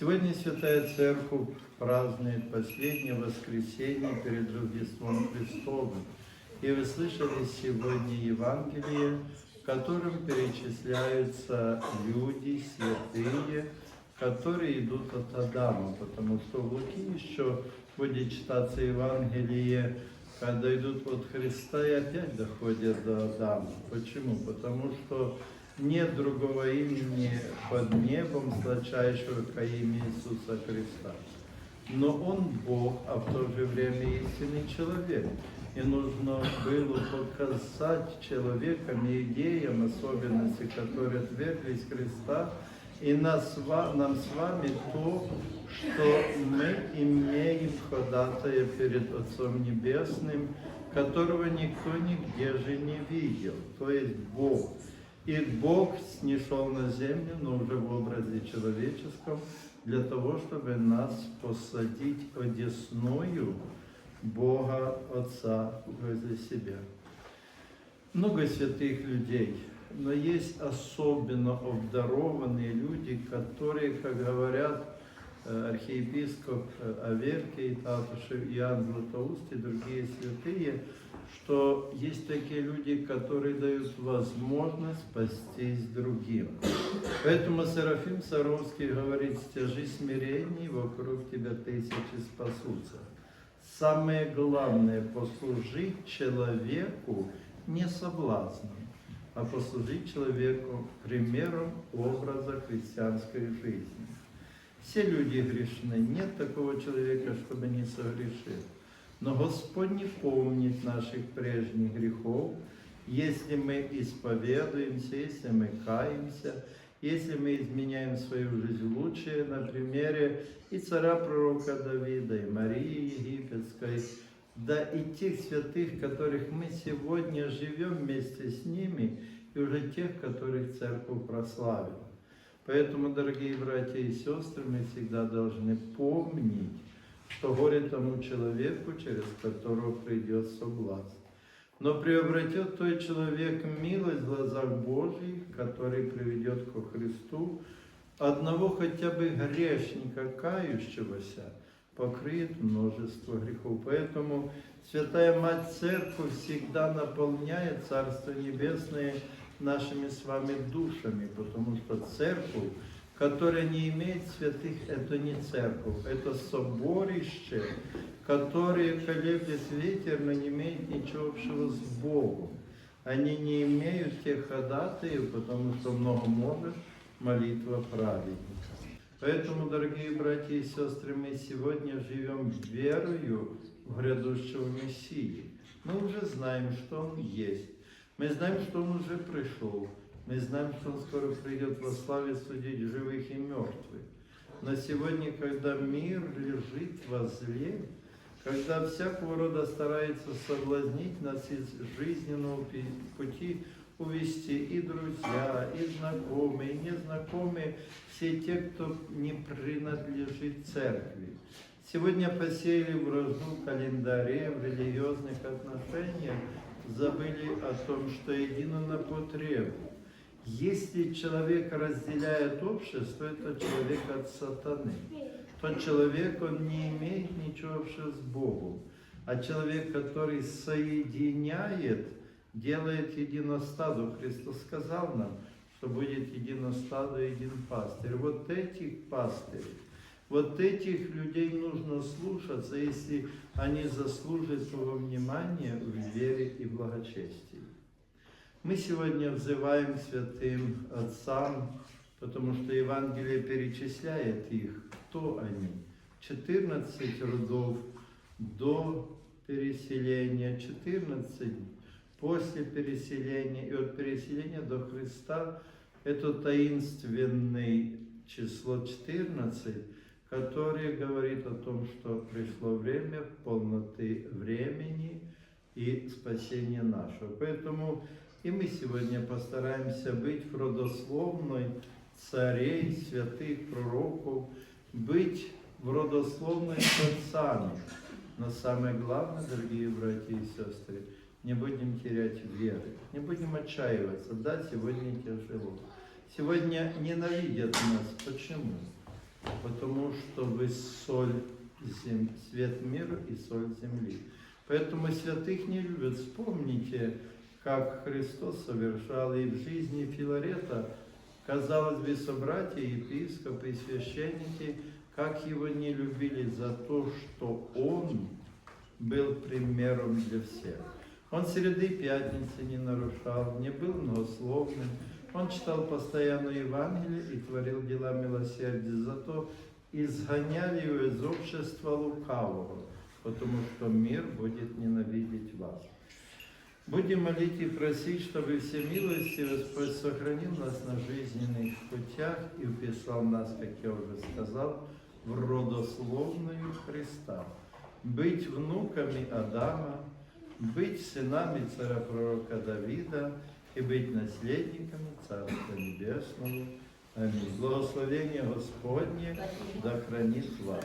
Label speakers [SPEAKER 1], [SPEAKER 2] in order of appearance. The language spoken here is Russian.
[SPEAKER 1] Сегодня Святая Церковь празднует последнее воскресенье перед Рождеством Христовым. И вы слышали сегодня Евангелие, в котором перечисляются люди, святые, которые идут от Адама, потому что в Луки еще будет читаться Евангелие, когда идут от Христа и опять доходят до Адама. Почему? Потому что нет другого имени под небом сладчайшего, как имя Иисуса Христа. Но Он Бог, а в то же время истинный человек. И нужно было показать человекам и идеям особенности, которые отверглись Христа, и нас, нам с вами то, что мы имеем ходатая перед Отцом Небесным, которого никто нигде же не видел, то есть Бог. И Бог снишел на землю, но уже в образе человеческом, для того, чтобы нас посадить одесную Бога Отца возле себя. Много святых людей, но есть особенно обдарованные люди, которые, как говорят архиепископ э, Аверкий, Татушев, Иоанн Златоуст и другие святые, что есть такие люди, которые дают возможность спастись другим. Поэтому Серафим Саровский говорит, стяжи смирений, вокруг тебя тысячи спасутся. Самое главное – послужить человеку не соблазном, а послужить человеку примером образа христианской жизни. Все люди грешны, нет такого человека, чтобы не согрешил. Но Господь не помнит наших прежних грехов, если мы исповедуемся, если мы каемся, если мы изменяем свою жизнь в лучшее, на примере и царя пророка Давида, и Марии Египетской, да и тех святых, которых мы сегодня живем вместе с ними, и уже тех, которых церковь прославила. Поэтому, дорогие братья и сестры, мы всегда должны помнить, что горе тому человеку, через которого придет соблазн. Но приобретет той человек милость в глазах Божьих, который приведет ко Христу, одного хотя бы грешника, кающегося, покрыет множество грехов. Поэтому Святая Мать Церковь всегда наполняет Царство Небесное нашими с вами душами, потому что Церковь, которая не имеет святых, это не Церковь, это соборище, которое колеблет ветер, но не имеет ничего общего с Богом. Они не имеют тех ходатаев, потому что много может молитва праведника. Поэтому, дорогие братья и сестры, мы сегодня живем верою в грядущего Мессии. Мы уже знаем, что Он есть. Мы знаем, что Он уже пришел. Мы знаем, что Он скоро придет во славе судить живых и мертвых. Но сегодня, когда мир лежит во зле, когда всякого рода старается соблазнить нас из жизненного пути, увести и друзья, и знакомые, и незнакомые, все те, кто не принадлежит церкви. Сегодня посеяли вражду в календаре, в религиозных отношениях, забыли о том, что едино на потребу. Если человек разделяет общество, это человек от сатаны. Тот человек, он не имеет ничего общего с Богом. А человек, который соединяет, делает едино стадо. Христос сказал нам, что будет едино стадо и один пастырь. Вот этих пастырей, вот этих людей нужно слушаться, если они заслужат своего внимания в вере и благочестии. Мы сегодня взываем святым отцам, потому что Евангелие перечисляет их, кто они. 14 родов до переселения, 14 после переселения, и от переселения до Христа это таинственное число 14, которое говорит о том, что пришло время полноты времени и спасения нашего. Поэтому и мы сегодня постараемся быть в родословной царей, святых пророков, быть в родословной отцами. Но самое главное, дорогие братья и сестры, не будем терять веры, не будем отчаиваться. Да, сегодня тяжело. Сегодня ненавидят нас. Почему? Потому что вы соль зем... свет мира и соль земли. Поэтому святых не любят. Вспомните, как Христос совершал и в жизни Филарета, казалось бы, собратья, епископы и священники, как его не любили за то, что он был примером для всех. Он среды пятницы не нарушал, не был многословным, он читал постоянно Евангелие и творил дела милосердия, зато изгоняли его из общества лукавого, потому что мир будет ненавидеть вас. Будем молить и просить, чтобы все милости Господь сохранил нас на жизненных путях и уписал нас, как я уже сказал, в родословную Христа. Быть внуками Адама, быть сынами царя пророка Давида и быть наследниками Царства Небесного. Аминь. Благословение Господне да хранит вас.